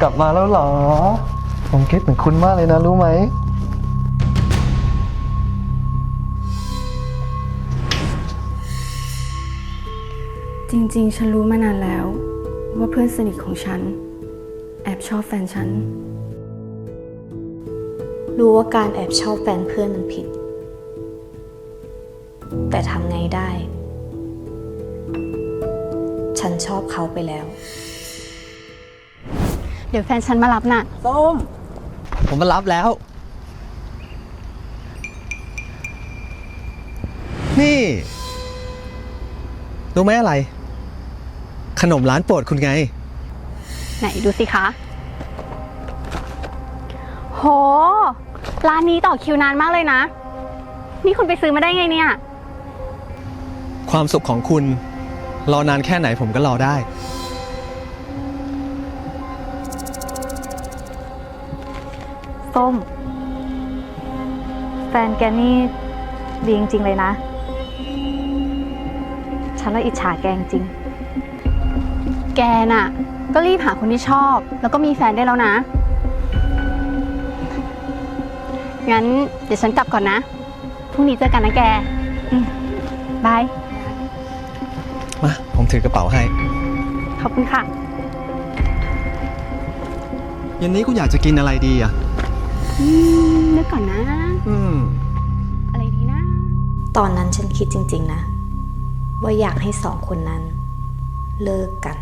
กลับมาแล้วเหรอ ผมคิดถึงคุณมากเลยนะ รู้ไหม จริงๆ ฉันรู้มานานแล้ว ว่าเพื่อนสนิทของฉัน แอบชอบแฟนฉัน รู้ว่าการแอบชอบแฟนเพื่อนมันผิด แต่ทำไงได้ ฉันชอบเขาไปแล้ว ดี๋ยวแฟนฉันมารับน่ะ ส้ม ผมมารับแล้ว นี่ รู้ไหมอะไร ขนมร้านโปรดคุณไง ไหนดูสิคะ โห ร้านนี้ต่อคิวนานมากเลยนะ นี่คุณไปซื้อมาได้ไงเนี่ย ความสุขของคุณ รอนานแค่ไหนผมก็รอได้ ส้ม แฟนแกนี่ดีจริง ๆ เลยนะ ฉันละอิจฉาแกจริง แกน่ะ ก็รีบหาคนที่ชอบ แล้วก็มีแฟนได้แล้วนะ งั้นเดี๋ยวฉันกลับก่อนนะ พรุ่งนี้เจอกันนะแกอืมบาย มา ผมถือกระเป๋าให้ ขอบคุณค่ะเย็นนี้คุณอยากจะกินอะไรดีอะอืมนึก ก่อนนะ อืม อะไรดีนะ ตอนนั้นฉันคิดจริง ๆ นะ ว่าอยากให้สองคนนั้น เลิกกัน